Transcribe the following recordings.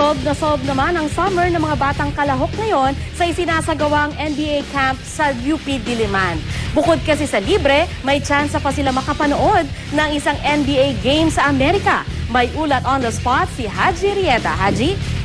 Solve na solve naman ang summer ng mga batang kalahok ngayon sa isinasagawang NBA camp sa UP Diliman. Bukod kasi sa libre, may chance pa sila makapanood ng isang NBA game sa Amerika. May ulat on the spot si Haji Rieta. Haji?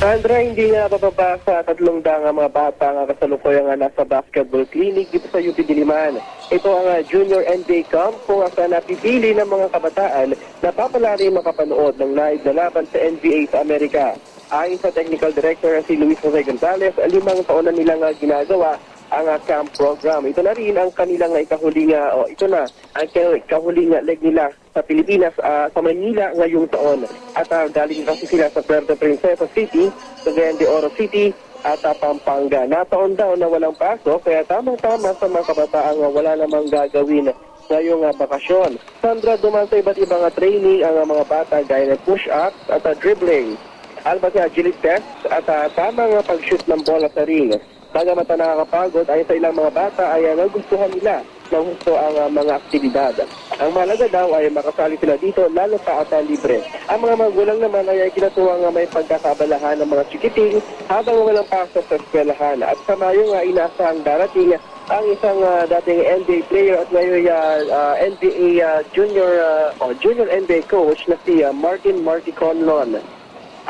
Sandra, hindi nga bababa sa tatlong daang ang mga bata nga kasalukuyang nga nasa basketball clinic dito sa UP Diliman. Ito ang ah, junior NBA camp kung saan napipili ng mga kabataan na papalari makapanood ng live na laban sa NBA sa Amerika. Ayon sa technical director si Luis Jose Gonzalez, limang taon na nilang ah, ginagawa ang ah, camp program. Ito na rin ang kanilang ah, ikahuling, ah, oh, ito na, ang ka- ikahuling ah, leg nila sa Pilipinas, ah, sa Manila ngayong taon. At ah, galing kasi sila sa Puerto Princesa City, Cagayan de Oro City, at ah, Pampanga. Nataon daw na walang pasok, kaya tamang-tama sa mga kabataang ah, wala namang gagawin ngayong ah, bakasyon. Sandra, duman sa iba't ibang ah, training ang ah, mga bata gaya ng push-ups at ah, dribbling. Alba sa agility test at ah, tamang ah, pag-shoot ng bola sa ring. Bagamat na nakakapagod, ayon sa ilang mga bata ay uh, nagustuhan nila ng gusto ang ah, mga aktibidad. Ang mahalaga daw ay makasali sila dito lalo pa at libre. Ang mga magulang naman ay kinatuwa nga may pagkakabalahan ng mga chikiting habang walang pasok sa eskwelahan. At sa Mayo nga inaasahang darating ang isang ah, dating NBA player at ngayon ah, ah, NBA ah, junior ah, oh, junior NBA coach na si ah, Martin Marty Conlon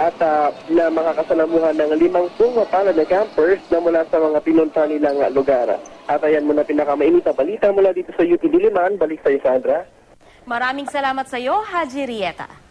at ah, na makakasalamuhan ng limang pumapalad na campers na mula sa mga pinunta nilang lugar. At ayan muna pinakamainit na balita mula dito sa UP Diliman. Balik sa Sandra. Maraming salamat sa iyo, Haji Rieta.